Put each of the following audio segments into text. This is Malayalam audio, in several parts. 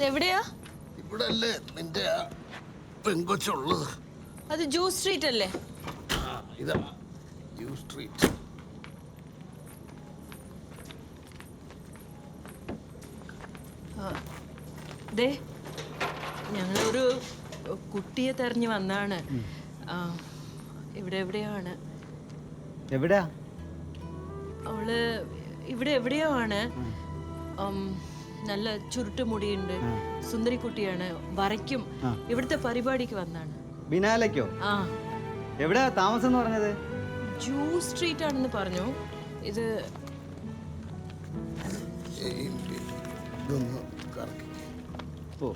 എവിടെയാ? ഇവിടെ അല്ലേ നിന്റെ ആ പെങ്കൊച്ചുള്ളത്. അത് ജൂസ് സ്ട്രീറ്റ് അല്ലേ? ഇതാ. Juice street. ദേ ഞങ്ങളൊരു കുട്ടിയെ തെരഞ്ഞു വന്നാണ്. ആ, ഇവിടെ എവിടെയാണ്? എവിടെയാ? അവൾ ഇവിടെ എവിടെയോ ആണ്. നല്ല ചുരുട്ട് മുടിയുണ്ട് സുന്ദരി കുട്ടിയാണ് വരയ്ക്കും ഇവിടുത്തെ പരിപാടിക്ക് വന്നാണ്. ബിനാലയ്ക്കോ? ആ. എവിടെയാ താമസം എന്ന് പറഞ്ഞത്? ജൂ സ്ട്രീറ്റ് ആണെന്ന് പറഞ്ഞു. ഇത് ഓ.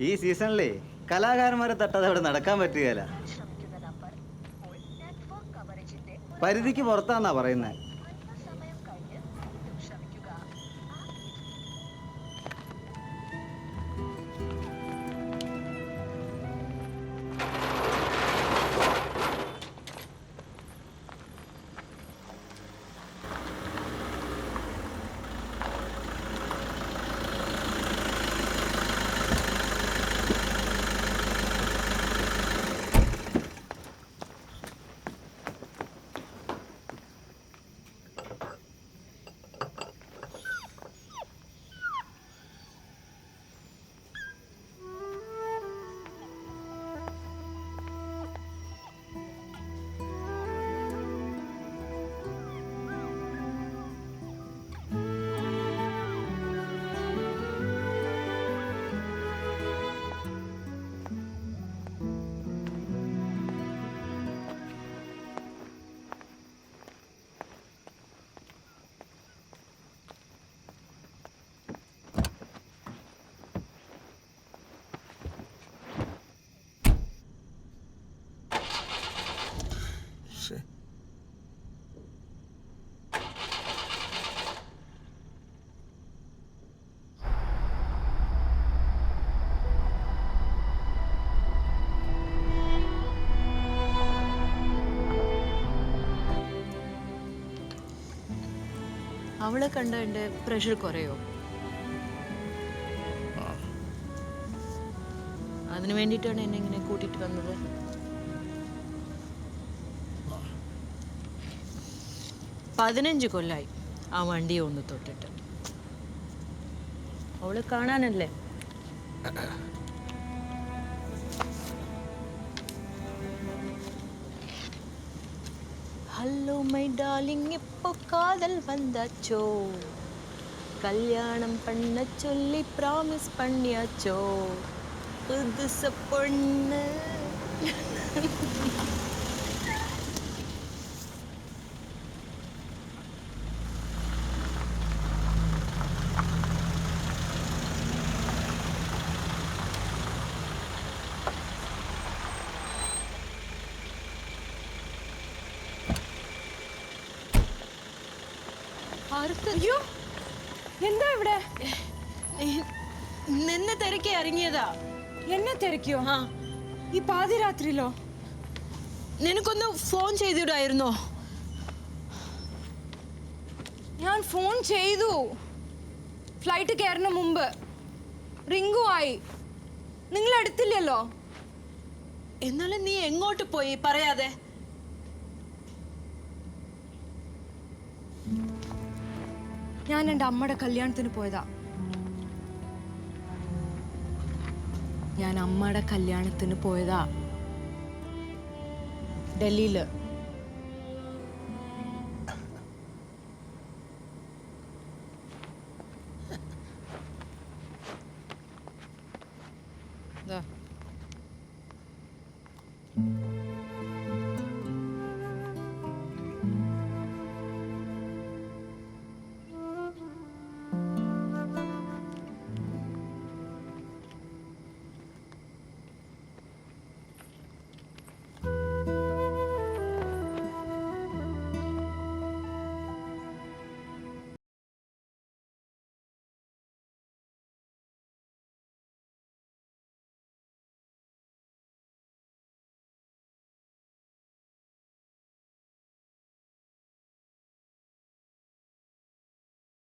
ഈ സീസണിലേ കലാകാരന്മാരെ തട്ടാതെ അവിടെ നടക്കാൻ പറ്റുകയില്ല പരിധിക്ക് പുറത്താന്നാ പറയുന്നത് അവളെ കണ്ട എന്റെ പ്രഷർ കുറയോ? അതിന് വേണ്ടിയിട്ടാണ് എന്നെ ഇങ്ങനെ കൂട്ടിട്ട് വന്നത്. പതിനഞ്ച് കൊല്ലായി ആ വണ്ടിയെ ഒന്ന് തൊട്ടിട്ട്. അവൾ കാണാനല്ലേ? ஹலோ மை டார்லிங் இப்போ காதல் வந்தாச்சோ? கல்யாணம் பண்ண சொல்லி ப்ராமிஸ் பண்ணியாச்சோ? புதுச பொண்ணு. അയ്യോ എന്താ ഇവിടെ? നിന്നെ തിരക്കി ഇറങ്ങിയതാ. എന്നെ തിരക്കിയോ? ആ. ഈ പാതിരാത്രിയിലോ നിനക്കൊന്ന് ഫോൺ ചെയ്തിടായിരുന്നോ? ഞാൻ ഫോൺ ചെയ്തു. ഫ്ലൈറ്റ് കയറുന്ന മുമ്പ്. റിങ്കു ആയി. നിങ്ങൾ എടുത്തില്ലല്ലോ എന്നാലും നീ എങ്ങോട്ട് പോയി? പറയാതെ. ഞാൻ എന്റെ അമ്മയുടെ കല്യാണത്തിന് പോയതാ. ഞാൻ അമ്മയുടെ കല്യാണത്തിന് പോയതാ. ഡൽഹിയിൽ.